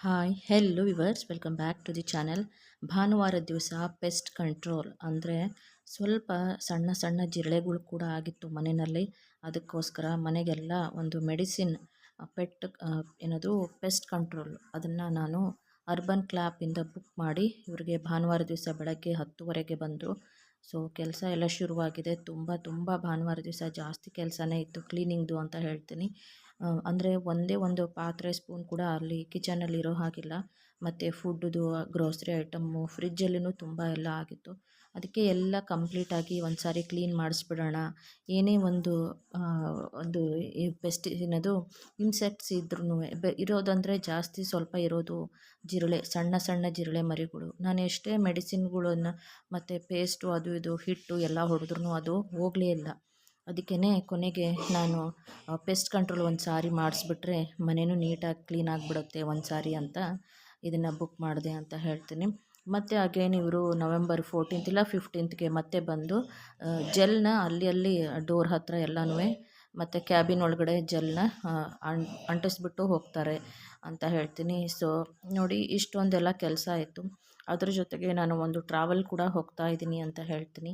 Hi hello viewers welcome back to the channel ಭಾನುವಾರ ದಿವಸ pest control ಅಂದರೆ ಸ್ವಲ್ಪ ಸಣ್ಣ ಸಣ್ಣ ಜಿರಳೆಗಳು ಕೂಡ ಆಗಿತ್ತು ಮನೆಯಲ್ಲಿ. ಅದಕ್ಕೋಸ್ಕರ ಮನೆಗೆಲ್ಲ ಒಂದು ಮೆಡಿಸಿನ್ ಪೆಟ್ ಏನದು ಪೆಸ್ಟ್ ಕಂಟ್ರೋಲ್ ಅದನ್ನು ನಾನು ಅರ್ಬನ್ ಕ್ಲಾಪಿಂದ ಬುಕ್ ಮಾಡಿ ಇವರಿಗೆ ಭಾನುವಾರ ದಿವಸ ಬೆಳಗ್ಗೆ ಹತ್ತುವರೆಗೆ ಬಂದರು ಸೊ ಕೆಲಸ ಎಲ್ಲ ಶುರುವಾಗಿದೆ. ತುಂಬ ತುಂಬ ಭಾನುವಾರ ದಿವಸ ಜಾಸ್ತಿ ಕೆಲಸನೇ ಇತ್ತು. ಕ್ಲೀನಿಂಗ್ದು ಅಂತ ಹೇಳ್ತೀನಿ. ಅಂದರೆ ಒಂದೇ ಒಂದು ಪಾತ್ರೆ ಸ್ಪೂನ್ ಕೂಡ ಅಲ್ಲಿ ಕಿಚನಲ್ಲಿ ಇರೋ ಹಾಗಿಲ್ಲ. ಮತ್ತು ಫುಡ್ಡುದು ಗ್ರೋಸರಿ ಐಟಮ್ಮು, ಫ್ರಿಜ್ಜಲ್ಲಿನೂ ತುಂಬ ಎಲ್ಲ ಆಗಿತ್ತು. ಅದಕ್ಕೆ ಎಲ್ಲ ಕಂಪ್ಲೀಟಾಗಿ ಒಂದು ಸಾರಿ ಕ್ಲೀನ್ ಮಾಡಿಸ್ಬಿಡೋಣ. ಏನೇ ಒಂದು ಒಂದು ಪೆಸ್ಟ್, ಏನದು, ಇನ್ಸೆಕ್ಟ್ಸ್ ಇದ್ರೂ ಬೆ, ಇರೋದಂದರೆ ಜಾಸ್ತಿ ಸ್ವಲ್ಪ ಇರೋದು ಜಿರಳೆ, ಸಣ್ಣ ಸಣ್ಣ ಜಿರಳೆ ಮರಿಗಳು. ನಾನು ಎಷ್ಟೇ ಮೆಡಿಸಿನ್ಗಳನ್ನು, ಮತ್ತು ಪೇಸ್ಟು ಅದು ಇದು, ಹಿಟ್ಟು ಎಲ್ಲ ಹೊಡೆದ್ರೂ ಅದು ಹೋಗಲೇ ಇಲ್ಲ. ಅದಕ್ಕೇ ಕೊನೆಗೆ ನಾನು ಪೆಸ್ಟ್ ಕಂಟ್ರೋಲ್ ಒಂದು ಸಾರಿ ಮಾಡಿಸ್ಬಿಟ್ರೆ ಮನೆಯೂ ನೀಟಾಗಿ ಕ್ಲೀನ್ ಆಗಿಬಿಡುತ್ತೆ ಒಂದು ಸಾರಿ ಅಂತ ಇದನ್ನು ಬುಕ್ ಮಾಡಿದೆ ಅಂತ ಹೇಳ್ತೀನಿ. ಮತ್ತು ಅಗೇನ್ ಇವರು ನವೆಂಬರ್ ಫೋರ್ಟೀನ್ತ್ ಇಲ್ಲ ಫಿಫ್ಟೀನ್ತ್ಗೆ ಮತ್ತೆ ಬಂದು ಜೆಲ್ನ ಅಲ್ಲಿ ಅಲ್ಲಿ ಡೋರ್ ಹತ್ತಿರ ಎಲ್ಲನೂ ಮತ್ತು ಕ್ಯಾಬಿನ್ ಒಳಗಡೆ ಜೆಲ್ನ ಅಂಟಿಸ್ಬಿಟ್ಟು ಹೋಗ್ತಾರೆ ಅಂತ ಹೇಳ್ತೀನಿ. ಸೊ ನೋಡಿ ಇಷ್ಟೊಂದೆಲ್ಲ ಕೆಲಸ ಆಯಿತು. ಅದ್ರ ಜೊತೆಗೆ ನಾನು ಒಂದು ಟ್ರಾವೆಲ್ ಕೂಡ ಹೋಗ್ತಾ ಇದ್ದೀನಿ ಅಂತ ಹೇಳ್ತೀನಿ.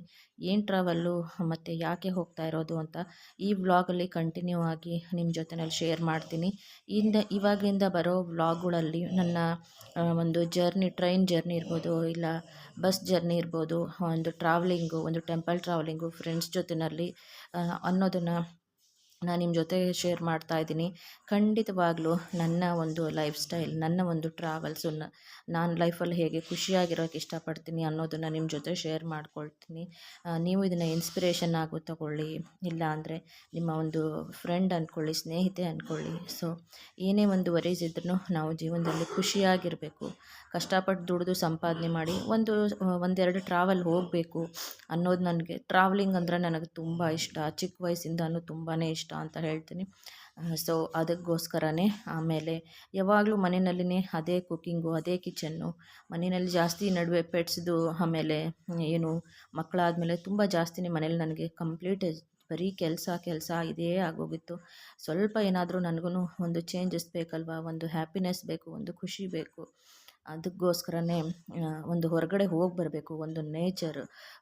ಏನು ಟ್ರಾವೆಲ್ಲು ಮತ್ತು ಯಾಕೆ ಹೋಗ್ತಾ ಇರೋದು ಅಂತ ಈ ವ್ಲಾಗಲ್ಲಿ ಕಂಟಿನ್ಯೂ ಆಗಿ ನಿಮ್ಮ ಜೊತೆನಲ್ಲಿ ಶೇರ್ ಮಾಡ್ತೀನಿ. ಇಂದ, ಇವಾಗಿಂದ ಬರೋ ವ್ಲಾಗ್ಗಳಲ್ಲಿ ನನ್ನ ಒಂದು ಜರ್ನಿ ಟ್ರೈನ್ ಜರ್ನಿ ಇರ್ಬೋದು, ಇಲ್ಲ ಬಸ್ ಜರ್ನಿ ಇರ್ಬೋದು, ಒಂದು ಟ್ರಾವೆಲಿಂಗು ಒಂದು ಟೆಂಪಲ್ ಟ್ರಾವೆಲಿಂಗು ಫ್ರೆಂಡ್ಸ್ ಜೊತೆಯಲ್ಲಿ ಅನ್ನೋದನ್ನು ನಾನು ನಿಮ್ಮ ಜೊತೆ ಶೇರ್ ಮಾಡ್ತಾ ಇದ್ದೀನಿ. ಖಂಡಿತವಾಗ್ಲೂ ನನ್ನ ಒಂದು ಲೈಫ್ ಸ್ಟೈಲ್ ನನ್ನ ಒಂದು ಟ್ರಾವೆಲ್ಸು ನಾನು ಲೈಫಲ್ಲಿ ಹೇಗೆ ಖುಷಿಯಾಗಿರೋಕ್ಕೆ ಇಷ್ಟಪಡ್ತೀನಿ ಅನ್ನೋದನ್ನು ನಿಮ್ಮ ಜೊತೆ ಶೇರ್ ಮಾಡ್ಕೊಳ್ತೀನಿ. ನೀವು ಇದನ್ನು ಇನ್ಸ್ಪಿರೇಷನ್ ಆಗೋ ತಗೊಳ್ಳಿ. ಇಲ್ಲ ಅಂದರೆ ನಿಮ್ಮ ಒಂದು ಫ್ರೆಂಡ್ ಅಂದ್ಕೊಳ್ಳಿ ಸ್ನೇಹಿತೆ ಅಂದ್ಕೊಳ್ಳಿ ಸೊ ಏನೇ ಒಂದು ವರೀಸ್ ಇದ್ರೂ ನಾವು ಜೀವನದಲ್ಲಿ ಖುಷಿಯಾಗಿರಬೇಕು. ಕಷ್ಟಪಟ್ಟು ದುಡಿದು ಸಂಪಾದನೆ ಮಾಡಿ ಒಂದು, ಒಂದೆರಡು ಟ್ರಾವೆಲ್ ಹೋಗಬೇಕು ಅನ್ನೋದು ನನಗೆ. ಟ್ರಾವೆಲಿಂಗ್ ಅಂದರೆ ನನಗೆ ತುಂಬ ಇಷ್ಟ. ಚಿಕ್ಕ ವಯಸ್ಸಿಂದನೂ ತುಂಬಾ ಇಷ್ಟ ಅಂತ ಹೇಳ್ತೀನಿ. ಸೊ ಅದಕ್ಕೋಸ್ಕರನೇ ಆಮೇಲೆ ಯಾವಾಗಲೂ ಮನೆಯಲ್ಲಿನೇ ಅದೇ ಕುಕ್ಕಿಂಗು ಅದೇ ಕಿಚನ್ನು ಮನೆಯಲ್ಲಿ ಜಾಸ್ತಿ ನಡುವೆ ಪೆಟ್ಸ್ದು ಆಮೇಲೆ ಏನು ಮಕ್ಕಳಾದಮೇಲೆ ತುಂಬ ಜಾಸ್ತಿನೇ ಮನೇಲಿ ನನಗೆ ಕಂಪ್ಲೀಟ್ ಬರೀ ಕೆಲಸ ಕೆಲಸ ಇದೇ ಆಗೋಗಿತ್ತು. ಸ್ವಲ್ಪ ಏನಾದರೂ ನನಗೂ ಒಂದು ಚೇಂಜಸ್ ಬೇಕಲ್ವ? ಒಂದು ಹ್ಯಾಪಿನೆಸ್ ಬೇಕು, ಒಂದು ಖುಷಿ ಬೇಕು. ಅದಕ್ಕೋಸ್ಕರನೇ ಒಂದು ಹೊರಗಡೆ ಹೋಗಿ ಬರಬೇಕು. ಒಂದು ನೇಚರ್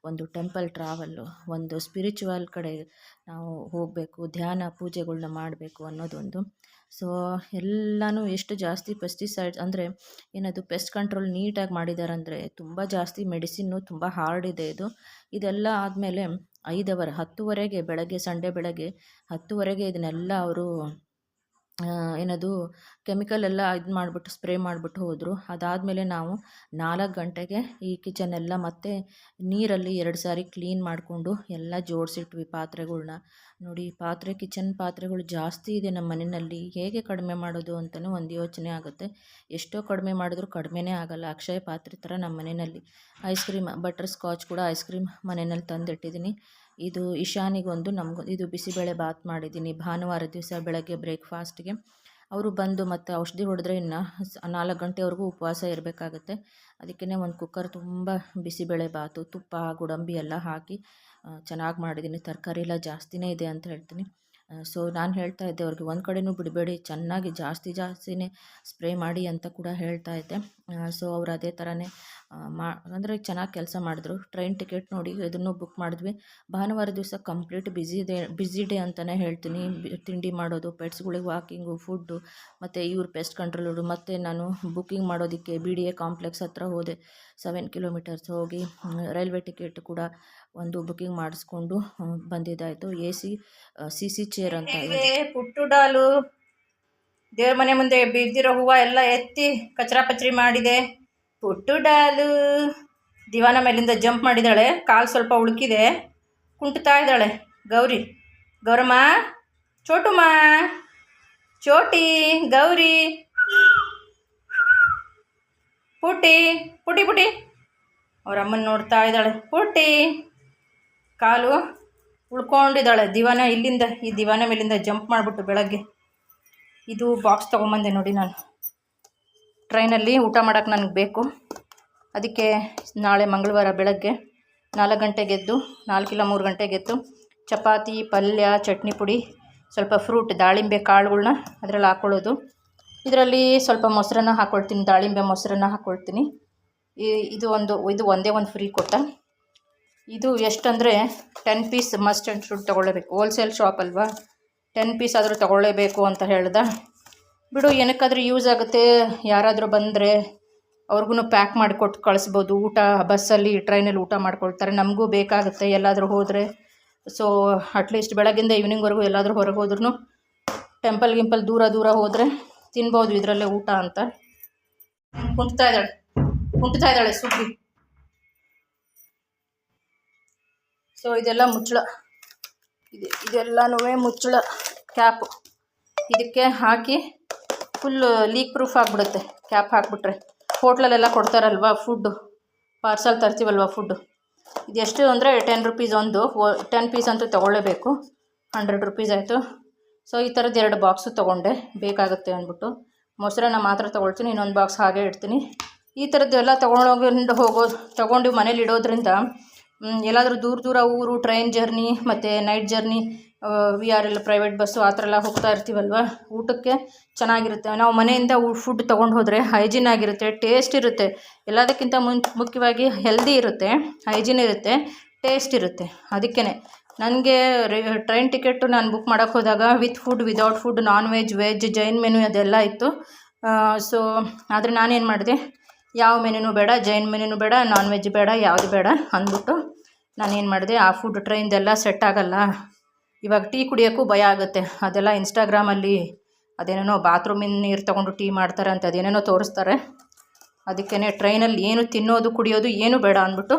ಒಂದು ಟೆಂಪಲ್ ಟ್ರಾವೆಲ್ಲು ಒಂದು ಸ್ಪಿರಿಚುವಲ್ ಕಡೆ ನಾವು ಹೋಗಬೇಕು. ಧ್ಯಾನ ಪೂಜೆಗಳನ್ನ ಮಾಡಬೇಕು ಅನ್ನೋದೊಂದು. ಸೊ ಎಲ್ಲನೂ ಎಷ್ಟು ಜಾಸ್ತಿ ಪೆಸ್ಟಿಸೈಡ್ಸ್ ಅಂದರೆ, ಏನದು ಪೆಸ್ಟ್ ಕಂಟ್ರೋಲ್ ನೀಟಾಗಿ ಮಾಡಿದ್ದಾರೆ ಅಂದರೆ ತುಂಬ ಜಾಸ್ತಿ ಮೆಡಿಸಿನ್ನು ತುಂಬ ಹಾರ್ಡ್ ಇದೆ ಇದು. ಇದೆಲ್ಲ ಆದಮೇಲೆ ಐದು ಹತ್ತುವರೆಗೆ ಬೆಳಗ್ಗೆ, ಸಂಡೇ ಬೆಳಗ್ಗೆ ಹತ್ತುವರೆಗೆ ಇದನ್ನೆಲ್ಲ ಅವರು ಏನದು ಕೆಮಿಕಲ್ ಎಲ್ಲ ಇದು ಮಾಡಿಬಿಟ್ಟು ಸ್ಪ್ರೇ ಮಾಡಿಬಿಟ್ಟು ಹೋದರು. ಅದಾದಮೇಲೆ ನಾವು ನಾಲ್ಕು ಗಂಟೆಗೆ ಈ ಕಿಚನ್ ಎಲ್ಲ ಮತ್ತೆ ನೀರಲ್ಲಿ ಎರಡು ಸಾರಿ ಕ್ಲೀನ್ ಮಾಡಿಕೊಂಡು ಎಲ್ಲ ಜೋಡಿಸಿಟ್ವಿ ಪಾತ್ರೆಗಳನ್ನ ನೋಡಿ, ಪಾತ್ರೆ, ಕಿಚನ್ ಪಾತ್ರೆಗಳು ಜಾಸ್ತಿ ಇದೆ ನಮ್ಮ ಮನೆಯಲ್ಲಿ. ಹೇಗೆ ಕಡಿಮೆ ಮಾಡೋದು ಅಂತಲೂ ಒಂದು ಯೋಚನೆ ಆಗುತ್ತೆ. ಎಷ್ಟೋ ಕಡಿಮೆ ಮಾಡಿದ್ರೂ ಕಡಿಮೆನೇ ಆಗಲ್ಲ. ಅಕ್ಷಯ ಪಾತ್ರೆ ಥರ ನಮ್ಮ ಮನೆಯಲ್ಲಿ. ಐಸ್ ಕ್ರೀಮ್, ಬಟರ್ ಸ್ಕಾಚ್ ಕೂಡ ಐಸ್ ಕ್ರೀಮ್ ಮನೆಯಲ್ಲಿ ತಂದಿಟ್ಟಿದ್ದೀನಿ. ಇದು ಇಶಾನಿಗೊಂದು ನಮ್ಗೊಂದು ಇದು ಬಿಸಿಬೇಳೆ ಬಾತ್ ಮಾಡಿದ್ದೀನಿ. ಭಾನುವಾರ ದಿವಸ ಬೆಳಗ್ಗೆ ಬ್ರೇಕ್ಫಾಸ್ಟ್ಗೆ. ಅವರು ಬಂದು ಮತ್ತು ಔಷಧಿ ಹೊಡೆದ್ರೆ ಇನ್ನು ನಾಲ್ಕು ಗಂಟೆವರೆಗೂ ಉಪವಾಸ ಇರಬೇಕಾಗತ್ತೆ. ಅದಕ್ಕೇ ಒಂದು ಕುಕ್ಕರ್ ತುಂಬ ಬಿಸಿಬೇಳೆ ಬಾತು, ತುಪ್ಪ, ಗೋಡಂಬಿ ಎಲ್ಲ ಹಾಕಿ ಚೆನ್ನಾಗಿ ಮಾಡಿದ್ದೀನಿ ತರಕಾರಿ ಎಲ್ಲ ಜಾಸ್ತಿನೇ ಇದೆ ಅಂತ ಹೇಳ್ತೀನಿ. ಸೊ ನಾನು ಹೇಳ್ತಾ ಇದ್ದೆ, ಅವ್ರಿಗೆ ಒಂದು ಕಡೆನೂ ಬಿಡಬೇಡಿ, ಚೆನ್ನಾಗಿ ಜಾಸ್ತಿ ಜಾಸ್ತಿನೇ ಸ್ಪ್ರೇ ಮಾಡಿ ಅಂತ ಕೂಡ ಹೇಳ್ತಾ ಇದ್ದೆ. ಸೊ ಅವ್ರು ಅದೇ ಥರನೇ ಮಾ, ಅಂದರೆ ಚೆನ್ನಾಗಿ ಕೆಲಸ ಮಾಡಿದ್ರು. ಟ್ರೈನ್ ಟಿಕೆಟ್ ನೋಡಿ ಇದನ್ನು ಬುಕ್ ಮಾಡಿದ್ವಿ. ಭಾನುವಾರ ದಿವಸ complete busy day busy day ಅಂತಲೇ ಹೇಳ್ತೀನಿ. ತಿಂಡಿ ಮಾಡೋದು ಪೆಟ್ಸ್ಗಳಿಗೆ ವಾಕಿಂಗು ಫುಡ್ಡು ಮತ್ತು ಇವ್ರ ಪೆಸ್ಟ್ ಕಂಟ್ರೋಲರು ಮತ್ತು ನಾನು ಬುಕ್ಕಿಂಗ್ ಮಾಡೋದಕ್ಕೆ ಬಿ ಡಿ ಎ ಕಾಂಪ್ಲೆಕ್ಸ್ ಹತ್ರ ಹೋದೆ. ಸೆವೆನ್ ಕಿಲೋಮೀಟರ್ಸ್ ಹೋಗಿ ರೈಲ್ವೆ ಟಿಕೆಟ್ ಕೂಡ ಒಂದು ಬುಕ್ಕಿಂಗ್ ಮಾಡಿಸ್ಕೊಂಡು ಬಂದಿದ್ದಾಯಿತು. A C C C chair ಅಂತ ಪುಟ್ಟು ಡಾಲು ದೇವ್ರ ಮನೆ ಮುಂದೆ ಬಿದ್ದಿರೋ ಹೂವು ಎಲ್ಲ ಎತ್ತಿ ಕಚ್ರಾ ಪಚರಿ ಮಾಡಿದೆ. ಪುಟ್ಟು ಡಾಲು ದಿವಾನ ಮೇಲಿಂದ ಜಂಪ್ ಮಾಡಿದ್ದಾಳೆ. ಕಾಲು ಸ್ವಲ್ಪ ಉಳುಕಿದೆ. ಕುಂಟುತ್ತಾ ಇದ್ದಾಳೆ. ಗೌರಿ. ಗೌರಮ್ಮ. ಚೋಟುಮ್ಮ. ಚೋಟಿ ಗೌರಿ. ಪುಟ್ಟಿ ಪುಟಿ ಪುಟಿ ಅವ್ರ ಅಮ್ಮನ ನೋಡ್ತಾ ಇದ್ದಾಳೆ. ಪುಟ್ಟಿ. ಕಾಲು ಉಳ್ಕೊಂಡಿದ್ದಾಳೆ. ದಿವಾನ ಇಲ್ಲಿಂದ, ಈ ದಿವಾನ ಮೇಲಿಂದ ಜಂಪ್ ಮಾಡಿಬಿಟ್ಟು ಬೆಳಗ್ಗೆ. ಇದು ಬಾಕ್ಸ್ ತೊಗೊಂಬಂದೆ ನೋಡಿ ನಾನು. ಟ್ರೈನಲ್ಲಿ ಊಟ ಮಾಡೋಕ್ಕೆ ನನಗೆ ಬೇಕು. ಅದಕ್ಕೆ ನಾಳೆ ಮಂಗಳವಾರ ಬೆಳಗ್ಗೆ ನಾಲ್ಕು ಗಂಟೆಗೆದ್ದು ನಾಲ್ಕಿಲ್ಲ ಮೂರು ಗಂಟೆಗೆದ್ದು ಚಪಾತಿ, ಪಲ್ಯ, ಚಟ್ನಿ ಪುಡಿ, ಸ್ವಲ್ಪ ಫ್ರೂಟ್ ದಾಳಿಂಬೆ ಕಾಳುಗಳ್ನ ಅದರಲ್ಲಿ ಹಾಕ್ಕೊಳ್ಳೋದು ಇದರಲ್ಲಿ ಸ್ವಲ್ಪ ಮೊಸರನ್ನ ಹಾಕ್ಕೊಳ್ತೀನಿ ದಾಳಿಂಬೆ ಮೊಸರನ್ನ ಹಾಕ್ಕೊಳ್ತೀನಿ ಇದು ಒಂದು, ಇದು ಒಂದೇ ಒಂದು ಫ್ರೀ ಕೊಟ್ಟ. ಇದು ಎಷ್ಟಂದರೆ ten piece must and should ತೊಗೊಳ್ಳೇಬೇಕು. Wholesale shop ಅಲ್ವಾ? ಟೆನ್ ಪೀಸ್ ಆದರೂ ತೊಗೊಳ್ಳೇಬೇಕು ಅಂತ ಹೇಳ್ದೆ. ಬಿಡು, ಏನಕ್ಕಾದರೂ ಯೂಸ್ ಆಗುತ್ತೆ. ಯಾರಾದರೂ ಬಂದರೆ ಅವ್ರಿಗೂ ಪ್ಯಾಕ್ ಮಾಡಿ ಕೊಟ್ಟು ಕಳಿಸ್ಬೋದು. ಊಟ ಬಸ್ಸಲ್ಲಿ ಟ್ರೈನಲ್ಲಿ ಊಟ ಮಾಡ್ಕೊಳ್ತಾರೆ. ನಮಗೂ ಬೇಕಾಗುತ್ತೆ ಎಲ್ಲಾದರೂ ಹೋದರೆ. ಸೊ ಅಟ್ಲೀಸ್ಟ್ ಬೆಳಗ್ಗಿಂದ ಈವ್ನಿಂಗ್ವರೆಗೂ ಎಲ್ಲಾದರೂ ಹೊರಗೆ ಹೋದ್ರೂ ಟೆಂಪಲ್ ಗಿಂಪಲ್ ದೂರ ದೂರ ಹೋದರೆ ತಿನ್ಬೋದು ಇದರಲ್ಲೇ ಊಟ ಅಂತ. ಕುಂಟ್ತಾ ಇದ್ದಾಳೆ. ಕುಂಟ್ತಾ ಇದ್ದಾಳೆ ಸುಬ್ಬಿ ಸೊ ಇದೆಲ್ಲ ಮುಚ್ಚಳ. ಇದು ಇದೆಲ್ಲನೂ ಮುಚ್ಚಳ ಕ್ಯಾಪು ಇದಕ್ಕೆ ಹಾಕಿ ಫುಲ್ ಲೀಕ್ ಪ್ರೂಫ್ ಆಗಿಬಿಡುತ್ತೆ ಕ್ಯಾಪ್ ಹಾಕ್ಬಿಟ್ರೆ. ಹೋಟ್ಲಲ್ಲೆಲ್ಲ ಕೊಡ್ತಾರಲ್ವ ಫುಡ್ಡು ಪಾರ್ಸಲ್ ತರ್ತೀವಲ್ವ ಫುಡ್ಡು ಇದು ಎಷ್ಟು ಅಂದರೆ ಟೆನ್ ರುಪೀಸ್ ಒಂದು. ಟೆನ್ ಪೀಸ್ ಅಂತೂ ತೊಗೊಳ್ಳೇಬೇಕು. ಹಂಡ್ರೆಡ್ ರುಪೀಸ್ ಆಯಿತು. ಸೊ ಈ ಥರದ್ದು ಎರಡು ಬಾಕ್ಸು ತೊಗೊಂಡೆ. ಬೇಕಾಗುತ್ತೆ ಅಂದ್ಬಿಟ್ಟು. ಮೊಸರನ್ನ ಮಾತ್ರ ತೊಗೊಳ್ತೀನಿ, ಇನ್ನೊಂದು ಬಾಕ್ಸ್ ಹಾಗೆ ಇಡ್ತೀನಿ. ಈ ಥರದ್ದು ಎಲ್ಲ ತೊಗೊಂಡೋಗಿ ಹೋಗೋ, ತೊಗೊಂಡು ಮನೇಲಿ ಇಡೋದ್ರಿಂದ ಎಲ್ಲಾದರೂ ದೂರ ದೂರ ಊರು ಟ್ರೈನ್ ಜರ್ನಿ ಮತ್ತು night journey V R L private bus ಆ ಥರ ಎಲ್ಲ ಹೋಗ್ತಾ ಇರ್ತೀವಲ್ವ? ಊಟಕ್ಕೆ ಚೆನ್ನಾಗಿರುತ್ತೆ. ನಾವು ಮನೆಯಿಂದ ಫುಡ್ ತೊಗೊಂಡು ಹೋದರೆ ಹೈಜಿನ್ ಆಗಿರುತ್ತೆ ಟೇಸ್ಟ್ ಇರುತ್ತೆ. ಎಲ್ಲದಕ್ಕಿಂತ ಮುನ್, ಮುಖ್ಯವಾಗಿ ಹೆಲ್ದಿ ಇರುತ್ತೆ ಹೈಜಿನ್ ಇರುತ್ತೆ ಟೇಸ್ಟ್ ಇರುತ್ತೆ. ಅದಕ್ಕೇ ನನಗೆ ಟ್ರೈನ್ ಟಿಕೆಟು ನಾನು ಬುಕ್ ಮಾಡೋಕ್ಕೆ ಹೋದಾಗ with food without food non veg veg Jain menu ಅದೆಲ್ಲ ಇತ್ತು. ಸೊ ಆದರೆ ನಾನೇನು ಮಾಡಿದೆ? ಯಾವ ಮೆನುನೂ ಬೇಡ, ಜೈನ್ ಮೆನುನೂ ಬೇಡ ನಾನ್ ವೆಜ್ ಬೇಡ, ಯಾವುದು ಬೇಡ ಅಂದ್ಬಿಟ್ಟು ನಾನೇನು ಮಾಡಿದೆ, ಆ ಫುಡ್ ಟ್ರೈನ್ದೆಲ್ಲ ಸೆಟ್ ಆಗಲ್ಲ. ಇವಾಗ ಟೀ ಕುಡಿಯೋಕ್ಕೂ ಭಯ ಆಗುತ್ತೆ. ಅದೆಲ್ಲ ಇನ್ಸ್ಟಾಗ್ರಾಮಲ್ಲಿ ಅದೇನೇನೋ ಬಾತ್ರೂಮಿನ ನೀರು ತೊಗೊಂಡು ಟೀ ಮಾಡ್ತಾರೆ ಅಂತ ಅದೇನೇನೋ ತೋರಿಸ್ತಾರೆ. ಅದಕ್ಕೇ ಟ್ರೈನಲ್ಲಿ ಏನು ತಿನ್ನೋದು, ಕುಡಿಯೋದು ಏನೂ ಬೇಡ ಅಂದ್ಬಿಟ್ಟು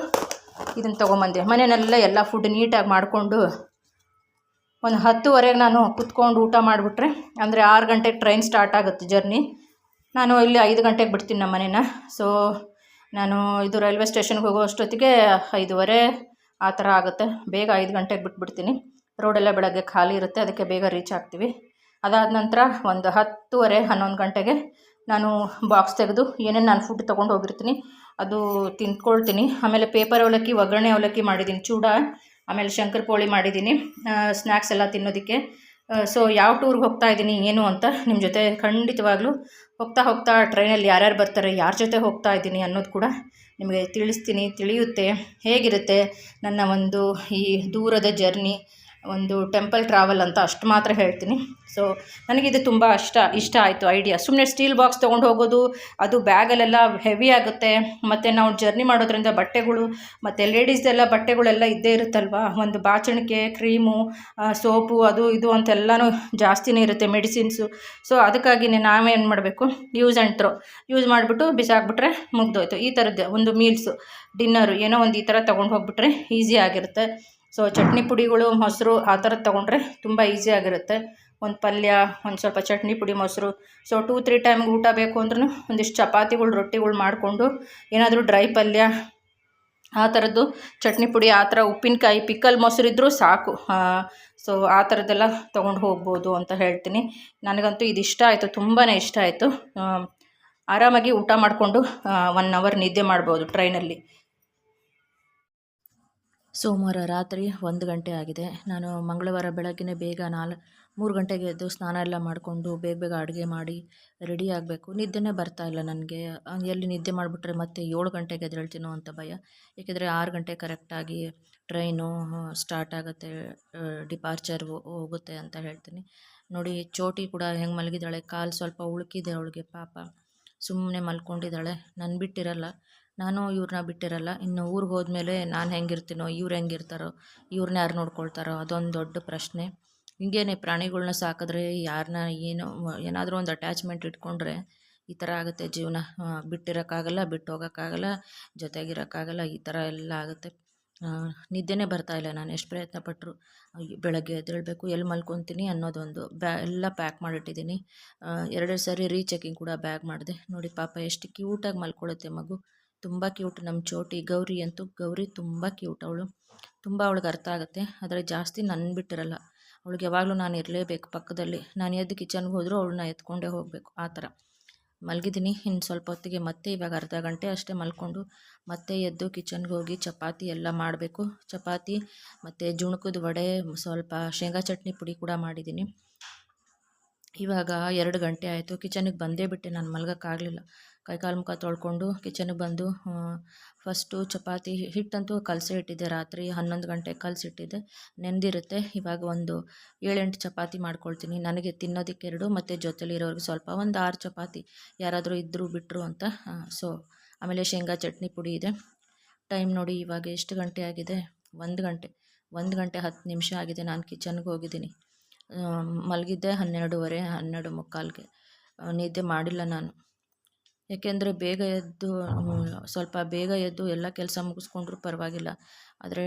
ಇದನ್ನು ತೊಗೊಂಬಂದೆ. ಮನೆಯಲ್ಲೆಲ್ಲ ಎಲ್ಲ ಫುಡ್ ನೀಟಾಗಿ ಮಾಡಿಕೊಂಡು ಒಂದು ಹತ್ತುವರೆಗೆ ನಾನು ಕುತ್ಕೊಂಡು ಊಟ ಮಾಡಿಬಿಟ್ರೆ, ಅಂದರೆ ಆರು ಗಂಟೆಗೆ ಟ್ರೈನ್ ಸ್ಟಾರ್ಟ್ ಆಗುತ್ತೆ ಜರ್ನಿ ನಾನು ಇಲ್ಲಿ ಐದು ಗಂಟೆಗೆ ಬಿಡ್ತೀನಿ ನಮ್ಮ ಮನೇನ. ಸೊ ನಾನು ಇದು ರೈಲ್ವೆ ಸ್ಟೇಷನ್ಗೆ ಹೋಗೋ ಅಷ್ಟೊತ್ತಿಗೆ ಐದುವರೆ ಆ ಥರ ಆಗುತ್ತೆ. ಬೇಗ ಐದು ಗಂಟೆಗೆ ಬಿಟ್ಬಿಡ್ತೀನಿ. ರೋಡೆಲ್ಲ ಬೆಳಗ್ಗೆ ಖಾಲಿ ಇರುತ್ತೆ. ಅದಕ್ಕೆ ಬೇಗ ರೀಚ್ ಆಗ್ತೀವಿ. ಅದಾದ ನಂತರ ಒಂದು ಹತ್ತುವರೆ, ಹನ್ನೊಂದು ಗಂಟೆಗೆ ನಾನು ಬಾಕ್ಸ್ ತೆಗೆದು ಏನೇನು ನಾನು ಫುಡ್ ತೊಗೊಂಡು ಹೋಗಿರ್ತೀನಿ, ಅದು ತಿಂದ್ಕೊಳ್ತೀನಿ. ಆಮೇಲೆ ಪೇಪರ್ ಅವಲಕ್ಕಿ, ಒಗ್ಗರಣೆ ಅವಲಕ್ಕಿ ಮಾಡಿದ್ದೀನಿ ಚೂಡ, ಆಮೇಲೆ ಶಂಕರ್ ಪೋಳಿ ಮಾಡಿದ್ದೀನಿ ಸ್ನ್ಯಾಕ್ಸ್ ಎಲ್ಲ ತಿನ್ನೋದಕ್ಕೆ. ಸೊ ಯಾವ ಟೂರ್ಗೆ ಹೋಗ್ತಾ ಇದ್ದೀನಿ ಏನು ಅಂತ ನಿಮ್ಮ ಜೊತೆ ಖಂಡಿತವಾಗ್ಲೂ ಹೋಗ್ತಾ ಹೋಗ್ತಾ ಟ್ರೈನಲ್ಲಿ ಯಾರ್ಯಾರು ಬರ್ತಾರೆ, ಯಾರ ಜೊತೆ ಹೋಗ್ತಾ ಇದ್ದೀನಿ ಅನ್ನೋದು ಕೂಡ ನಿಮಗೆ ತಿಳಿಸ್ತೀನಿ, ತಿಳಿಯುತ್ತೆ, ಹೇಗಿರುತ್ತೆ ನನ್ನ ಒಂದು ಈ ದೂರದ ಜರ್ನಿ ಒಂದು ಟೆಂಪಲ್ ಟ್ರಾವೆಲ್ ಅಂತ ಅಷ್ಟು ಮಾತ್ರ ಹೇಳ್ತೀನಿ. ಸೊ ನನಗಿದು ತುಂಬ ಇಷ್ಟ ಇಷ್ಟ ಆಯಿತು ಐಡಿಯಾ ಸುಮ್ಮನೆ ಸ್ಟೀಲ್ ಬಾಕ್ಸ್ ತೊಗೊಂಡು ಹೋಗೋದು, ಅದು ಬ್ಯಾಗಲ್ಲೆಲ್ಲ ಹೆವಿ ಆಗುತ್ತೆ. ಮತ್ತು ನಾವು ಜರ್ನಿ ಮಾಡೋದ್ರಿಂದ ಬಟ್ಟೆಗಳು, ಮತ್ತು ಲೇಡೀಸ್ದೆಲ್ಲ ಬಟ್ಟೆಗಳೆಲ್ಲ ಇದ್ದೇ ಇರುತ್ತಲ್ವ? ಒಂದು ಬಾಚಣಿಕೆ ಕ್ರೀಮು ಸೋಪು ಅದು ಇದು ಅಂತೆಲ್ಲನೂ ಜಾಸ್ತಿನೇ ಇರುತ್ತೆ ಮೆಡಿಸಿನ್ಸು ಸೊ ಅದಕ್ಕಾಗಿಯೇ ನಾವೇನು ಮಾಡಬೇಕು? ಯೂಸ್ ಆ್ಯಂಡ್ ಥ್ರೋ ಯೂಸ್ ಮಾಡಿಬಿಟ್ಟು ಬಿಸಾಕ್ಬಿಟ್ರೆ ಮುಗ್ದೋಯ್ತು. ಈ ಥರದ್ದು ಒಂದು ಮೀಲ್ಸು ಡಿನ್ನರು ಏನೋ ಒಂದು ಈ ಥರ ತೊಗೊಂಡು ಹೋಗ್ಬಿಟ್ರೆ ಈಸಿ ಆಗಿರುತ್ತೆ. ಸೊ ಚಟ್ನಿ ಪುಡಿಗಳು, ಮೊಸರು ಆ ಥರದ್ದು ತೊಗೊಂಡ್ರೆ ತುಂಬ ಈಸಿ ಆಗಿರುತ್ತೆ. ಒಂದು ಪಲ್ಯ, ಒಂದು ಸ್ವಲ್ಪ ಚಟ್ನಿ ಪುಡಿ, ಮೊಸರು. ಸೊ ಟೂ ತ್ರೀ ಟೈಮ್ಗೆ ಊಟ ಬೇಕು ಅಂದ್ರೂ ಒಂದಿಷ್ಟು ಚಪಾತಿಗಳು, ರೊಟ್ಟಿಗಳು ಮಾಡಿಕೊಂಡು ಏನಾದರೂ ಡ್ರೈ ಪಲ್ಯ, ಆ ಥರದ್ದು ಚಟ್ನಿ ಪುಡಿ, ಆ ಥರ ಉಪ್ಪಿನಕಾಯಿ ಪಿಕ್ಕಲ್ ಮೊಸರು ಇದ್ದರೂ ಸಾಕು. ಸೊ ಆ ಥರದ್ದೆಲ್ಲ ತೊಗೊಂಡು ಹೋಗ್ಬೋದು ಅಂತ ಹೇಳ್ತೀನಿ. ನನಗಂತೂ ಇದು ಇಷ್ಟ ಆಯಿತು ತುಂಬಾ ಇಷ್ಟ ಆಯಿತು. ಆರಾಮಾಗಿ ಊಟ ಮಾಡಿಕೊಂಡು ಒನ್ ಅವರ್ ನಿದ್ದೆ ಮಾಡ್ಬೋದು ಟ್ರೈನಲ್ಲಿ ಸೋಮವಾರ ರಾತ್ರಿ ಒಂದು ಗಂಟೆ ಆಗಿದೆ. ನಾನು ಮಂಗಳವಾರ ಬೆಳಗ್ಗೆ ಬೇಗ ನಾಲ್ಕು ಮೂರು ಗಂಟೆಗೆ ಎದ್ದು ಸ್ನಾನ ಎಲ್ಲ ಮಾಡಿಕೊಂಡು ಬೇಗ ಬೇಗ ಅಡುಗೆ ಮಾಡಿ ರೆಡಿ ಆಗಬೇಕು. ನಿದ್ದೆನೇ ಬರ್ತಾ ಇಲ್ಲ ನನಗೆ. ಎಲ್ಲಿ ನಿದ್ದೆ ಮಾಡಿಬಿಟ್ರೆ ಮತ್ತೆ ಏಳು ಗಂಟೆಗೆ ಎದ್ದೇಳ್ತೀನೋ ಅಂತ ಭಯ. ಏಕೆಂದರೆ ಆರು ಗಂಟೆ ಕರೆಕ್ಟಾಗಿ ಟ್ರೈನು ಸ್ಟಾರ್ಟ್ ಆಗುತ್ತೆ ಡಿಪಾರ್ಚರ್ ಹೋಗುತ್ತೆ ಅಂತ ಹೇಳ್ತೀನಿ. ನೋಡಿ, ಚೋಟಿ ಕೂಡ ಹೆಂಗೆ ಮಲಗಿದ್ದಾಳೆ, ಕಾಲು ಸ್ವಲ್ಪ ಉಳುಕಿದೆ ಅವಳಿಗೆ, ಪಾಪ. ಸುಮ್ಮನೆ ಮಲ್ಕೊಂಡಿದ್ದಾಳೆ. ನನ್ನ ಬಿಟ್ಟಿರಲ್ಲ. ನಾನು ಇವ್ರನ್ನ ಬಿಟ್ಟಿರಲ್ಲ. ಇನ್ನು ಊರಿಗೆ ಹೋದ್ಮೇಲೆ ನಾನು ಹೆಂಗಿರ್ತೀನೋ, ಇವ್ರು ಹೆಂಗಿರ್ತಾರೋ ಇವ್ರನ್ನ ಯಾರು ನೋಡ್ಕೊಳ್ತಾರೋ ಅದೊಂದು ದೊಡ್ಡ ಪ್ರಶ್ನೆ. ಹಿಂಗೇನೆ ಪ್ರಾಣಿಗಳ್ನ ಸಾಕಿದ್ರೆ ಯಾರನ್ನ ಏನೋ ಏನಾದರೂ ಒಂದು ಅಟ್ಯಾಚ್ಮೆಂಟ್ ಇಟ್ಕೊಂಡ್ರೆ ಈ ಥರ ಆಗುತ್ತೆ. ಜೀವನ ಬಿಟ್ಟಿರೋಕ್ಕಾಗಲ್ಲ ಬಿಟ್ಟು ಹೋಗೋಕ್ಕಾಗಲ್ಲ ಜೊತೆಗಿರೋಕ್ಕಾಗಲ್ಲ, ಈ ಥರ ಎಲ್ಲ ಆಗುತ್ತೆ. ನಿದ್ದೆನೇ ಇಲ್ಲ. ನಾನು ಎಷ್ಟು ಪ್ರಯತ್ನ ಪಟ್ಟರು ಬೆಳಗ್ಗೆ ಎದ್ದೇಳಬೇಕು ಎಲ್ಲಿ ಮಲ್ಕೊತೀನಿ ಅನ್ನೋದೊಂದು ಬ್ಯಾ, ಎಲ್ಲ ಪ್ಯಾಕ್ ಮಾಡಿಟ್ಟಿದ್ದೀನಿ. ಎರಡೆರಡು ಸಾರಿ ರೀಚೆಕಿಂಗ್ ಕೂಡ ಬ್ಯಾಗ್ ಮಾಡಿದೆ. ನೋಡಿ ಪಾಪ, ಎಷ್ಟು ಕ್ಯೂಟಾಗಿ ಮಲ್ಕೊಳ್ಳುತ್ತೆ ಮಗು. ತುಂಬ ಕ್ಯೂಟ್ ನಮ್ಮ ಚೋಟಿ. ಗೌರಿ ಅಂತೂ ಗೌರಿ ತುಂಬ ಕ್ಯೂಟ್ ಅವಳು. ತುಂಬ ಅವಳಿಗೆ ಅರ್ಥ ಆಗುತ್ತೆ. ಆದರೆ ಜಾಸ್ತಿ ನನ್ನ ಬಿಟ್ಟಿರಲ್ಲ. ಅವಳಿಗೆ ಯಾವಾಗಲೂ ನಾನು ಇರಲೇಬೇಕು ಪಕ್ಕದಲ್ಲಿ. ನಾನು ಎದ್ದು ಕಿಚನ್ಗೆ ಹೋದರೂ ಅವಳನ್ನ ಎತ್ಕೊಂಡೇ ಹೋಗಬೇಕು. ಆ ಥರ. ಮಲಗಿದ್ದೀನಿ. ಇನ್ನು ಸ್ವಲ್ಪ ಹೊತ್ತಿಗೆ ಮತ್ತೆ ಇವಾಗ ಅರ್ಧ ಗಂಟೆ ಅಷ್ಟೇ ಮಲ್ಕೊಂಡು ಮತ್ತೆ ಎದ್ದು ಕಿಚನ್ಗೆ ಹೋಗಿ ಚಪಾತಿ ಎಲ್ಲ ಮಾಡಬೇಕು. ಚಪಾತಿ ಮತ್ತು ಜುಣುಕದ ವಡೆ, ಸ್ವಲ್ಪ ಶೇಂಗಾ ಚಟ್ನಿ ಪುಡಿ ಕೂಡ ಮಾಡಿದ್ದೀನಿ. ಇವಾಗ ಎರಡು ಗಂಟೆ ಆಯಿತು. ಕಿಚನಿಗೆ ಬಂದೇ ಬಿಟ್ಟೆ. ನಾನು ಮಲ್ಗೋಕ್ಕಾಗಲಿಲ್ಲ. ಕೈಕಾಲು ಮುಖ ತೊಳ್ಕೊಂಡು ಕಿಚನಿಗೆ ಬಂದು ಫಸ್ಟು ಚಪಾತಿ ಹಿಟ್ಟಂತೂ ಕಲಸೇ ಇಟ್ಟಿದ್ದೆ. ರಾತ್ರಿ ಹನ್ನೊಂದು ಗಂಟೆಗೆ ಕಲಸಿಟ್ಟಿದ್ದೆ ನೆಂದಿರುತ್ತೆ. ಇವಾಗ ಒಂದು ಏಳೆಂಟು ಚಪಾತಿ ಮಾಡ್ಕೊಳ್ತೀನಿ. ನನಗೆ ತಿನ್ನೋದಕ್ಕೆ ಎರಡು, ಮತ್ತು ಜೊತೆಲಿರೋರಿಗೆ ಸ್ವಲ್ಪ ಒಂದು ಆರು ಚಪಾತಿ ಯಾರಾದರೂ ಇದ್ದರೂ ಬಿಟ್ಟರು ಅಂತ ಸೊ, ಆಮೇಲೆ ಶೇಂಗಾ ಚಟ್ನಿ ಪುಡಿ ಇದೆ. ಟೈಮ್ ನೋಡಿ ಇವಾಗ ಎಷ್ಟು ಗಂಟೆ ಆಗಿದೆ? ಒಂದು ಗಂಟೆ. ಒಂದು ಗಂಟೆ ಹತ್ತು ನಿಮಿಷ ಆಗಿದೆ. ನಾನು ಕಿಚನ್ಗೆ ಹೋಗಿದ್ದೀನಿ. ಮಲಗಿದ್ದೆ ಹನ್ನೆರಡೂವರೆ, ಹನ್ನೆರಡು ಮುಕ್ಕಾಲಿಗೆ. ನಿದ್ದೆ ಮಾಡಿಲ್ಲ ನಾನು. ಏಕೆಂದರೆ ಬೇಗ ಎದ್ದು ಸ್ವಲ್ಪ ಬೇಗ ಎದ್ದು ಎಲ್ಲ ಕೆಲಸ ಮುಗಿಸ್ಕೊಂಡ್ರೂ ಪರವಾಗಿಲ್ಲ. ಆದರೆ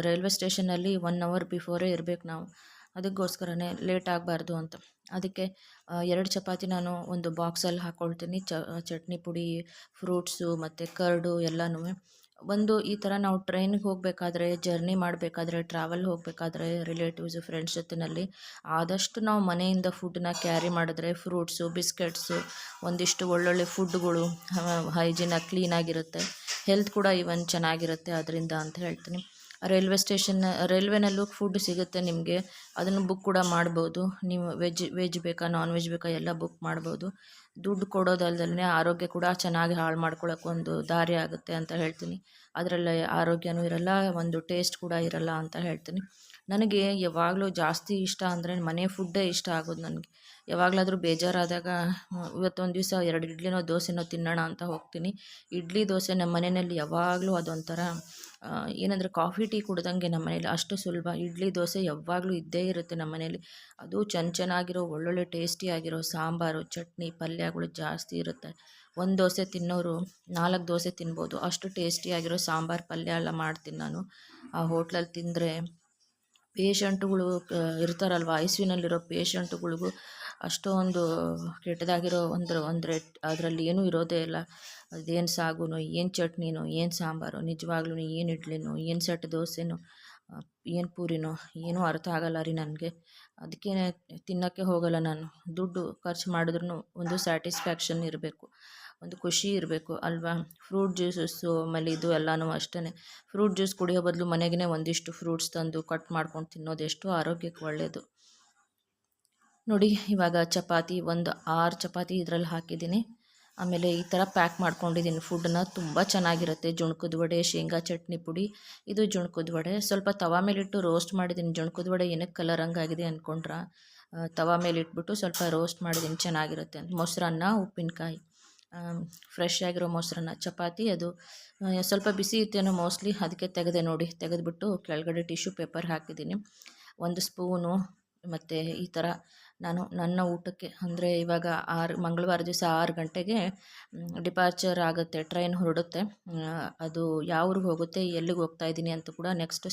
ರೈಲ್ವೆ ಸ್ಟೇಷನಲ್ಲಿ ಒನ್ ಅವರ್ ಬಿಫೋರೇ ಇರಬೇಕು ನಾವು. ಅದಕ್ಕೋಸ್ಕರನೇ ಲೇಟ್ ಆಗಬಾರ್ದು ಅಂತ. ಅದಕ್ಕೆ ಎರಡು ಚಪಾತಿ ನಾನು ಒಂದು ಬಾಕ್ಸಲ್ಲಿ ಹಾಕ್ಕೊಳ್ತೀನಿ ಚ ಚಟ್ನಿ ಪುಡಿ ಫ್ರೂಟ್ಸು ಮತ್ತು ಕರ್ಡು ಎಲ್ಲನೂ ಒಂದು ಈ ಥರ ನಾವು ಟ್ರೈನ್ಗೆ ಹೋಗಬೇಕಾದ್ರೆ ಜರ್ನಿ ಮಾಡಬೇಕಾದ್ರೆ ಟ್ರಾವೆಲ್ ಹೋಗಬೇಕಾದ್ರೆ ರಿಲೇಟಿವ್ಸ್ ಫ್ರೆಂಡ್ಸ್ ಜೊತೆಯಲ್ಲಿ ಆದಷ್ಟು ನಾವು ಮನೆಯಿಂದ ಫುಡ್ಡನ್ನ ಕ್ಯಾರಿ ಮಾಡಿದ್ರೆ ಫ್ರೂಟ್ಸು ಬಿಸ್ಕೆಟ್ಸು ಒಂದಿಷ್ಟು ಒಳ್ಳೊಳ್ಳೆ ಫುಡ್ಗಳು ಹೈಜಿನಾಗಿ ಕ್ಲೀನಾಗಿರುತ್ತೆ ಹೆಲ್ತ್ ಕೂಡ ಈವನ್ ಚೆನ್ನಾಗಿರುತ್ತೆ ಅದರಿಂದ ಅಂತ ಹೇಳ್ತೀನಿ. ರೈಲ್ವೆ ಸ್ಟೇಷನ್, ರೈಲ್ವೆನಲ್ಲೂ ಫುಡ್ ಸಿಗುತ್ತೆ ನಿಮಗೆ. ಅದನ್ನು ಬುಕ್ ಕೂಡ ಮಾಡ್ಬೋದು. ನೀವು ವೆಜ್ ವೆಜ್ ಬೇಕಾ ನಾನ್ ವೆಜ್ ಬೇಕಾ ಎಲ್ಲ ಬುಕ್ ಮಾಡ್ಬೋದು. ದುಡ್ಡು ಕೊಡೋದಲ್ದಲೇ ಆರೋಗ್ಯ ಕೂಡ ಚೆನ್ನಾಗಿ ಹಾಳು ಮಾಡ್ಕೊಳ್ಳೋಕೆ ಒಂದು ದಾರಿ ಆಗುತ್ತೆ ಅಂತ ಹೇಳ್ತೀನಿ. ಅದರಲ್ಲಿ ಆರೋಗ್ಯನೂ ಇರಲ್ಲ, ಒಂದು ಟೇಸ್ಟ್ ಕೂಡ ಇರಲ್ಲ ಅಂತ ಹೇಳ್ತೀನಿ. ನನಗೆ ಯಾವಾಗಲೂ ಜಾಸ್ತಿ ಇಷ್ಟ ಅಂದರೆ ಮನೆ ಫುಡ್ಡೇ ಇಷ್ಟ ಆಗೋದು ನನಗೆ. ಯಾವಾಗಲಾದರೂ ಬೇಜಾರಾದಾಗ ಇವತ್ತೊಂದು ದಿವಸ ಎರಡು ಇಡ್ಲಿನೋ, ದೋಸೆನೋ ತಿನ್ನೋಣ ಅಂತ ಹೋಗ್ತೀನಿ. ಇಡ್ಲಿ, ದೋಸೆ ನಮ್ಮ ಮನೆಯಲ್ಲಿ ಯಾವಾಗಲೂ ಅದೊಂಥರ ಏನಂದರೆ ಕಾಫಿ, ಟೀ ಕುಡ್ದಂಗೆ ನಮ್ಮ ಮನೇಲಿ ಅಷ್ಟು ಸುಲಭ. ಇಡ್ಲಿ, ದೋಸೆ ಯಾವಾಗಲೂ ಇದ್ದೇ ಇರುತ್ತೆ ನಮ್ಮ ಮನೇಲಿ. ಅದು ಚೆನ್ನ ಚೆನ್ನಾಗಿರೋ, ಒಳ್ಳೊಳ್ಳೆ ಟೇಸ್ಟಿಯಾಗಿರೋ ಸಾಂಬಾರು, ಚಟ್ನಿ, ಪಲ್ಯಗಳು ಜಾಸ್ತಿ ಇರುತ್ತೆ. ಒಂದು ದೋಸೆ ತಿನ್ನೋರು ನಾಲ್ಕು ದೋಸೆ ತಿನ್ಬೋದು. ಅಷ್ಟು ಟೇಸ್ಟಿಯಾಗಿರೋ ಸಾಂಬಾರು, ಪಲ್ಯ ಎಲ್ಲ ಮಾಡ್ತೀನಿ ನಾನು. ಆ ಹೋಟ್ಲಲ್ಲಿ ತಿಂದರೆ ಪೇಷಂಟುಗಳು ಇರ್ತಾರಲ್ವ ಐ ಸಿ ಪೇಷಂಟುಗಳಿಗೂ ಅಷ್ಟೊಂದು ಕೆಟ್ಟದಾಗಿರೋ ಒಂದು ರೇಟ್ ಅದರಲ್ಲಿ ಏನೂ ಇರೋದೇ ಇಲ್ಲ. ಅದೇನು ಸಾಗುನೋ, ಏನು ಚಟ್ನಿನೋ, ಏನು ಸಾಂಬಾರು ನಿಜವಾಗ್ಲೂ ಏನು ಇಡ್ಲಿನೋ, ಏನು ಸೆಟ್ ದೋಸೆನೋ ಏನು ಪೂರಿನೋ, ಏನೂ ಅರ್ಥ ಆಗಲ್ಲ ರೀ ನನಗೆ. ಅದಕ್ಕೆ ತಿನ್ನೋಕ್ಕೆ ಹೋಗಲ್ಲ ನಾನು. ದುಡ್ಡು ಖರ್ಚು ಮಾಡಿದ್ರೂ ಒಂದು ಸ್ಯಾಟಿಸ್ಫ್ಯಾಕ್ಷನ್ ಇರಬೇಕು. ಒಂದು ಖುಷಿ ಇರಬೇಕು ಅಲ್ವಾ? ಫ್ರೂಟ್ ಜ್ಯೂಸಸ್ಸು ಆಮೇಲೆ ಇದು ಎಲ್ಲನೂ ಅಷ್ಟೇ ಫ್ರೂಟ್ ಜ್ಯೂಸ್ ಕುಡಿಯೋ ಬದಲು ಮನೆಗೇ ಒಂದಿಷ್ಟು ಫ್ರೂಟ್ಸ್ ತಂದು ಕಟ್ ಮಾಡ್ಕೊಂಡು ತಿನ್ನೋದು ಎಷ್ಟು ಆರೋಗ್ಯಕ್ಕೆ ಒಳ್ಳೆಯದು ನೋಡಿ, ಇವಾಗ ಚಪಾತಿ ಒಂದು ಆರು ಚಪಾತಿ ಇದರಲ್ಲಿ ಹಾಕಿದ್ದೀನಿ. ಆಮೇಲೆ ಈ ಥರ ಪ್ಯಾಕ್ ಮಾಡ್ಕೊಂಡಿದ್ದೀನಿ. ಫುಡ್ಡನ್ನ ತುಂಬ ಚೆನ್ನಾಗಿರುತ್ತೆ. ಜುಣ್ಕದ ವಡೆ, ಶೇಂಗಾ ಚಟ್ನಿ ಪುಡಿ, ಇದು ಜುಣ್ಕದ ವಡೆ. ಸ್ವಲ್ಪ ತವಾ ಮೇಲಿಟ್ಟು ರೋಸ್ಟ್ ಮಾಡಿದ್ದೀನಿ. ಜುಣ್ಕದ ವಡೆ ಏನಕ್ಕೆ ಕಲರ್ ಹಂಗಾಗಿದೆ ಅಂದ್ಕೊಂಡ್ರ ತವಾ ಮೇಲೆ ಇಟ್ಬಿಟ್ಟು ಸ್ವಲ್ಪ ರೋಸ್ಟ್ ಮಾಡಿದ್ದೀನಿ. ಚೆನ್ನಾಗಿರುತ್ತೆ ಅಂತ. ಮೊಸರನ್ನ, ಉಪ್ಪಿನಕಾಯಿ ಫ್ರೆಶ್ ಆಗಿರೋ ಮೊಸರನ್ನ, ಚಪಾತಿ ಅದು ಸ್ವಲ್ಪ ಬಿಸಿ ಇತ್ತೇನೋ ಮೋಸ್ಟ್ಲಿ ಅದಕ್ಕೆ ತೆಗೆದೆ ನೋಡಿ. ತೆಗೆದುಬಿಟ್ಟು ಕೆಳಗಡೆ ಟಿಶ್ಯೂ ಪೇಪರ್ ಹಾಕಿದ್ದೀನಿ. ಒಂದು ಸ್ಪೂನು ಮತ್ತು ಈ ಥರ ನಾನು ನನ್ನ ಊಟಕ್ಕೆ, ಅಂದರೆ ಇವಾಗ ಆರು, ಮಂಗಳವಾರ ದಿವಸ ಆರು ಗಂಟೆಗೆ ಡಿಪಾರ್ಚರ್ ಆಗುತ್ತೆ ಟ್ರೈನ್ ಹೊರಡುತ್ತೆ. ಅದು ಯಾವ ಊರಿಗೆ ಹೋಗುತ್ತೆ, ಎಲ್ಲಿಗೆ ಹೋಗ್ತಾ ಇದ್ದೀನಿ ಅಂತ ಕೂಡ ನೆಕ್ಸ್ಟ್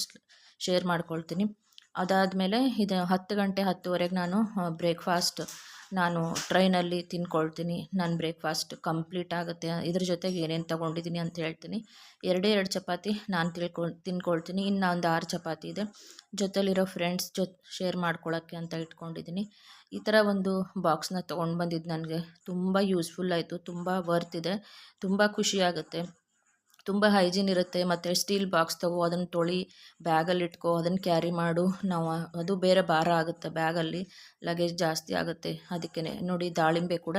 ಶೇರ್ ಮಾಡ್ಕೊಳ್ತೀನಿ. ಅದಾದಮೇಲೆ ಇದು ಹತ್ತು ಗಂಟೆ ಹತ್ತುವರೆಗೆ ನಾನು ಬ್ರೇಕ್ಫಾಸ್ಟ್ ನಾನು ಟ್ರೈನಲ್ಲಿ ತಿನ್ಕೊಳ್ತೀನಿ, ನನ್ನ ಬ್ರೇಕ್ಫಾಸ್ಟ್ ಕಂಪ್ಲೀಟ್ ಆಗುತ್ತೆ, ಇದ್ರ ಜೊತೆಗೆ ಏನೇನು ತೊಗೊಂಡಿದ್ದೀನಿ ಅಂತ ಹೇಳ್ತೀನಿ. ಎರಡೇ ಎರಡು ಚಪಾತಿ ನಾನು ತಿಳ್ಕೊ, ತಿನ್ಕೊಳ್ತೀನಿ ಇನ್ನು ಒಂದು ಆರು ಚಪಾತಿ ಇದೆ. ಜೊತೆಲಿರೋ ಫ್ರೆಂಡ್ಸ್ ಜೊತೆ ಶೇರ್ ಮಾಡ್ಕೊಳ್ಳೋಕ್ಕೆ ಅಂತ ಇಟ್ಕೊಂಡಿದ್ದೀನಿ. ಈ ಥರ ಒಂದು ಬಾಕ್ಸ್ನ ತೊಗೊಂಡು ಬಂದಿದ್ದು ನನಗೆ ತುಂಬ ಯೂಸ್ಫುಲ್ ಆಯಿತು, ತುಂಬ ವರ್ತ್ ಇದೆ, ತುಂಬ ಖುಷಿಯಾಗುತ್ತೆ ತುಂಬ ಹೈಜೀನ್ ಇರುತ್ತೆ, ಮತ್ತು ಸ್ಟೀಲ್ ಬಾಕ್ಸ್ ತಗೋ, ಅದನ್ನು ತೊಳಿ ಬ್ಯಾಗಲ್ಲಿ ಇಟ್ಕೋ, ಅದನ್ನು ಕ್ಯಾರಿ ಮಾಡು. ನಾವು ಅದು ಬೇರೆ ಭಾರ ಆಗುತ್ತೆ ಬ್ಯಾಗಲ್ಲಿ ಲಗೇಜ್ ಜಾಸ್ತಿ ಆಗುತ್ತೆ. ಅದಕ್ಕೆ ನೋಡಿ ದಾಳಿಂಬೆ ಕೂಡ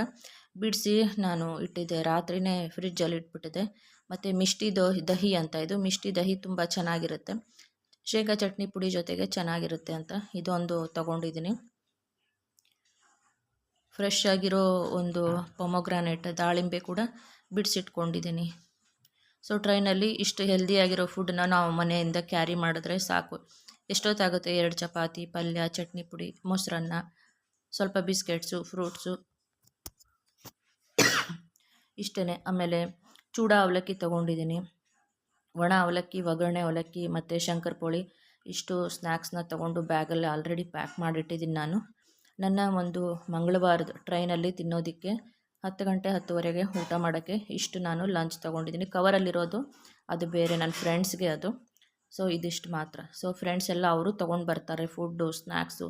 ಬಿಡಿಸಿ ನಾನು ಇಟ್ಟಿದ್ದೆ. ರಾತ್ರಿನೇ ಫ್ರಿಜ್ಜಲ್ಲಿ ಇಟ್ಬಿಟ್ಟಿದೆ ಮತ್ತು ಮಿಷ್ಟಿ ದೋ, ದಹಿ ಅಂತ ಇದು. ಮಿಷ್ಟಿ ದಹಿ ತುಂಬ ಚೆನ್ನಾಗಿರುತ್ತೆ. ಶೇಂಗಾ ಚಟ್ನಿ ಪುಡಿ ಜೊತೆಗೆ ಚೆನ್ನಾಗಿರುತ್ತೆ ಅಂತ ಇದೊಂದು ತೊಗೊಂಡಿದ್ದೀನಿ. ಫ್ರೆಶ್ ಆಗಿರೋ ಒಂದು ಪೊಮೊಗ್ರಾನೇಟ್ ದಾಳಿಂಬೆ ಕೂಡ ಬಿಡಿಸಿಟ್ಕೊಂಡಿದ್ದೀನಿ. ಸೊ ಟ್ರೈನಲ್ಲಿ ಇಷ್ಟು ಹೆಲ್ದಿಯಾಗಿರೋ ಫುಡ್ನ ನಾವು ಮನೆಯಿಂದ ಕ್ಯಾರಿ ಮಾಡಿದ್ರೆ ಸಾಕು. ಎಷ್ಟೊತ್ತಾಗುತ್ತೆ? ಎರಡು ಚಪಾತಿ, ಪಲ್ಯ, ಚಟ್ನಿ ಪುಡಿ, ಮೊಸರನ್ನ, ಸ್ವಲ್ಪ ಬಿಸ್ಕೆಟ್ಸು ಫ್ರೂಟ್ಸು ಇಷ್ಟೇ ಆಮೇಲೆ ಚೂಡ ಅವಲಕ್ಕಿ ತೊಗೊಂಡಿದ್ದೀನಿ. ಒಣ ಅವಲಕ್ಕಿ, ಒಗ್ಗರಣೆ ಅವಲಕ್ಕಿ ಮತ್ತು ಶಂಕರಪೋಳಿ ಇಷ್ಟು ಸ್ನ್ಯಾಕ್ಸ್ನ ತೊಗೊಂಡು ಬ್ಯಾಗಲ್ಲಿ ಆಲ್ರೆಡಿ ಪ್ಯಾಕ್ ಮಾಡಿಟ್ಟಿದ್ದೀನಿ ನಾನು. ನನ್ನ ಒಂದು ಮಂಗಳವಾರದ ಟ್ರೈನಲ್ಲಿ ತಿನ್ನೋದಕ್ಕೆ ಹತ್ತು ಗಂಟೆ ಹತ್ತುವರೆಗೆ ಊಟ ಮಾಡೋಕ್ಕೆ ಇಷ್ಟು ನಾನು ಲಂಚ್ ತೊಗೊಂಡಿದ್ದೀನಿ. ಕವರಲ್ಲಿರೋದು, ಅದು ಬೇರೆ ನನ್ನ ಫ್ರೆಂಡ್ಸ್ಗೆ ಅದು. ಸೊ ಇದಿಷ್ಟು ಮಾತ್ರ. ಸೊ ಫ್ರೆಂಡ್ಸ್ ಎಲ್ಲ ಅವರು ತೊಗೊಂಡು ಬರ್ತಾರೆ. ಫುಡ್ಡು ಸ್ನ್ಯಾಕ್ಸು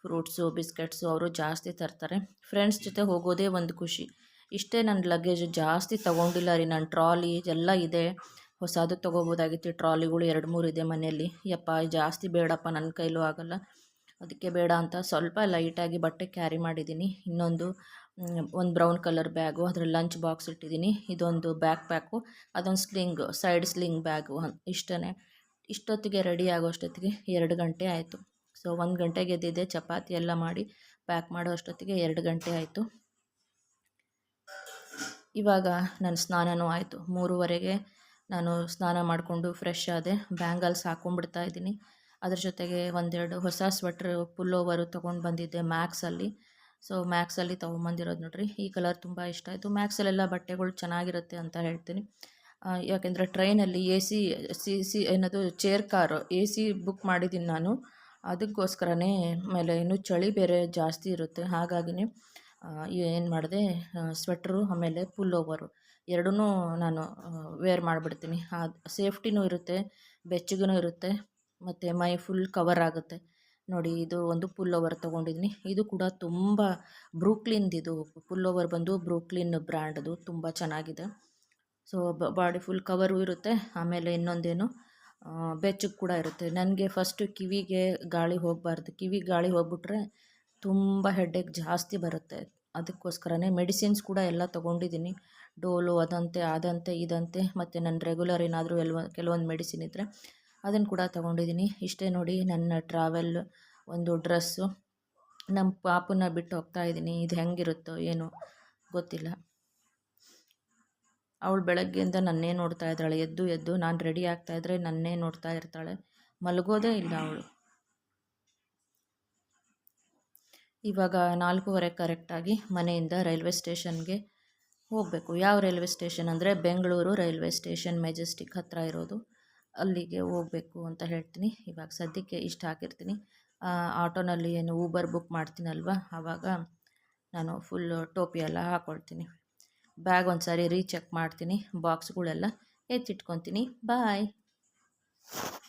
ಫ್ರೂಟ್ಸು ಬಿಸ್ಕೆಟ್ಸು ಅವರು ಜಾಸ್ತಿ ತರ್ತಾರೆ. ಫ್ರೆಂಡ್ಸ್ ಜೊತೆ ಹೋಗೋದೇ ಒಂದು ಖುಷಿ. ಇಷ್ಟೇ ನನ್ನ ಲಗೇಜ್ ಜಾಸ್ತಿ ತೊಗೊಂಡಿಲ್ಲ ರೀ. ನನ್ನ ಟ್ರಾಲಿ ಎಲ್ಲ ಇದೆ. ಹೊಸದು ತೊಗೋಬೋದಾಗಿತ್ತು ಟ್ರಾಲಿಗಳು ಎರಡು ಮೂರು ಇದೆ ಮನೆಯಲ್ಲಿ. ಯಪ್ಪ, ಜಾಸ್ತಿ ಬೇಡಪ್ಪ. ನನ್ನ ಕೈಲೂ ಆಗೋಲ್ಲ. ಅದಕ್ಕೆ ಬೇಡ ಅಂತ ಸ್ವಲ್ಪ ಲೈಟಾಗಿ ಬಟ್ಟೆ ಕ್ಯಾರಿ ಮಾಡಿದ್ದೀನಿ. ಇನ್ನೊಂದು ಒಂದು ಬ್ರೌನ್ ಕಲರ್ ಬ್ಯಾಗು, ಅದರಲ್ಲಿ ಲಂಚ್ ಬಾಕ್ಸ್ ಇಟ್ಟಿದ್ದೀನಿ. ಇದೊಂದು ಬ್ಯಾಕ್ ಪ್ಯಾಕು, ಅದೊಂದು ಸ್ಲಿಂಗ್, ಸೈಡ್ ಸ್ಲಿಂಗ್ ಬ್ಯಾಗು ಇಷ್ಟೇ ಇಷ್ಟೊತ್ತಿಗೆ ರೆಡಿ ಆಗೋ ಅಷ್ಟೊತ್ತಿಗೆ ಎರಡು ಗಂಟೆ ಆಯಿತು. ಸೊ, ಒಂದು ಗಂಟೆಗೆ ಎದ್ದಿದ್ದೆ ಚಪಾತಿ ಎಲ್ಲ ಮಾಡಿ ಪ್ಯಾಕ್ ಮಾಡೋ ಅಷ್ಟೊತ್ತಿಗೆ ಎರಡು ಗಂಟೆ ಆಯಿತು. ಇವಾಗ ನನ್ನ ಸ್ನಾನವೂ ಆಯಿತು. ಮೂರುವರೆಗೆ ನಾನು ಸ್ನಾನ ಮಾಡಿಕೊಂಡು ಫ್ರೆಶ್ ಆದೆ. ಬ್ಯಾಂಗಲ್ಸ್ ಹಾಕ್ಕೊಂಡ್ಬಿಡ್ತಾ ಇದ್ದೀನಿ. ಅದ್ರ ಜೊತೆಗೆ ಒಂದೆರಡು ಹೊಸ ಸ್ವೆಟ್ರ್ ಓವರು ತೊಗೊಂಡು ಬಂದಿದ್ದೆ ಮ್ಯಾಕ್ಸಲ್ಲಿ ಸೊ ಮ್ಯಾಕ್ಸಲ್ಲಿ ತೊಗೊಂಬಂದಿರೋದು ನೋಡ್ರಿ. ಈ ಕಲರ್ ತುಂಬ ಇಷ್ಟ ಆಯಿತು. ಮ್ಯಾಕ್ಸಲ್ಲೆಲ್ಲ ಬಟ್ಟೆಗಳು ಚೆನ್ನಾಗಿರುತ್ತೆ ಅಂತ ಹೇಳ್ತೀನಿ. ಯಾಕೆಂದರೆ ಟ್ರೈನಲ್ಲಿ ಎ ಸಿ ಸಿ ಸಿ ಏನದು chair car A C book ಮಾಡಿದ್ದೀನಿ ನಾನು. ಅದಕ್ಕೋಸ್ಕರನೇ ಆಮೇಲೆ ಇನ್ನೂ ಚಳಿ ಬೇರೆ ಜಾಸ್ತಿ ಇರುತ್ತೆ. ಹಾಗಾಗಿನೇ ಏನು ಮಾಡಿದೆ ಸ್ವೆಟ್ರು ಆಮೇಲೆ ಪುಲ್ ಓವರು ಎರಡೂ ನಾನು ವೇರ್ ಮಾಡಿಬಿಡ್ತೀನಿ. ಸೇಫ್ಟಿನೂ ಇರುತ್ತೆ ಬೆಚ್ಚಗೂ ಇರುತ್ತೆ. ಮತ್ತು ಮೈ ಫುಲ್ ಕವರ್ ಆಗುತ್ತೆ. ನೋಡಿ, ಇದು ಒಂದು ಪುಲ್ ಓವರ್ ತೊಗೊಂಡಿದ್ದೀನಿ ಇದು ಕೂಡ ತುಂಬ ಬ್ರೂಕ್ಲಿನ್ದಿದು ಓವರ್ ಬಂದು ಬ್ರೂಕ್ಲಿನ್ ಬ್ರ್ಯಾಂಡ್ದು ತುಂಬ ಚೆನ್ನಾಗಿದೆ. ಸೊ ಬಾಡಿ ಫುಲ್ ಕವರು ಇರುತ್ತೆ. ಆಮೇಲೆ ಇನ್ನೊಂದೇನು ಬೆಚ್ಚಗೆ ಕೂಡ ಇರುತ್ತೆ. ನನಗೆ ಫಸ್ಟು ಕಿವಿಗೆ ಗಾಳಿ ಹೋಗಬಾರ್ದು. ಕಿವಿಗೆ ಗಾಳಿ ಹೋಗ್ಬಿಟ್ರೆ ತುಂಬ ಹೆಡ್ಡೇಕ್ ಜಾಸ್ತಿ ಬರುತ್ತೆ. ಅದಕ್ಕೋಸ್ಕರನೇ ಮೆಡಿಸಿನ್ಸ್ ಕೂಡ ಎಲ್ಲ ತೊಗೊಂಡಿದ್ದೀನಿ ಡೋಲು, ಅದಂತೆ ಅದಂತೆ, ಇದಂತೆ, ಮತ್ತು ನನ್ನ ರೆಗ್ಯುಲರ್ ಏನಾದರೂ ಎಲ್ವ, ಕೆಲವೊಂದು ಮೆಡಿಸಿನ್ ಇದ್ದರೆ ಅದನ್ನು ಕೂಡ ತೊಗೊಂಡಿದ್ದೀನಿ ಇಷ್ಟೇ ನೋಡಿ ನನ್ನ ಟ್ರಾವೆಲ್ ಒಂದು ಡ್ರೆಸ್ಸು ನಮ್ಮ ಪಾಪುನ ಬಿಟ್ಟು ಹೋಗ್ತಾ ಇದ್ದೀನಿ ಇದು ಹೆಂಗಿರುತ್ತೋ ಏನೋ ಗೊತ್ತಿಲ್ಲ. ಅವಳು ಬೆಳಗ್ಗೆಯಿಂದ ನನ್ನೇ ನೋಡ್ತಾ ಇದ್ದಾಳೆ. ಎದ್ದು ಎದ್ದು ನಾನು ರೆಡಿ ಆಗ್ತಾ ಇದ್ರೆ ನನ್ನೇ ನೋಡ್ತಾ ಇರ್ತಾಳೆ. ಮಲಗೋದೇ ಇಲ್ಲ ಅವಳು. ಇವಾಗ ನಾಲ್ಕೂವರೆ ಕರೆಕ್ಟಾಗಿ ಮನೆಯಿಂದ ರೈಲ್ವೆ ಸ್ಟೇಷನ್ಗೆ ಹೋಗಬೇಕು. ಯಾವ ರೈಲ್ವೆ ಸ್ಟೇಷನ್ ಅಂದರೆ ಬೆಂಗಳೂರು ರೈಲ್ವೆ ಸ್ಟೇಷನ್ ಮೆಜೆಸ್ಟಿಕ್ ಹತ್ತಿರ ಇರೋದು. ಅಲ್ಲಿಗೆ ಹೋಗಬೇಕು ಅಂತ ಹೇಳ್ತೀನಿ. ಇವಾಗ ಸದ್ಯಕ್ಕೆ ಇಷ್ಟು ಹಾಕಿರ್ತೀನಿ ಆಟೋನಲ್ಲಿ ಏನು ಊಬರ್ ಬುಕ್ ಮಾಡ್ತೀನಲ್ವ? ಆವಾಗ ನಾನು ಫುಲ್ ಟೋಪಿ ಎಲ್ಲ ಹಾಕ್ಕೊಳ್ತೀನಿ ಬ್ಯಾಗ್ ಒಂದು ಸಾರಿ ರೀಚೆಕ್ ಮಾಡ್ತೀನಿ ಬಾಕ್ಸ್ಗಳೆಲ್ಲ ಎತ್ತಿಟ್ಕೊತೀನಿ. ಬಾಯ್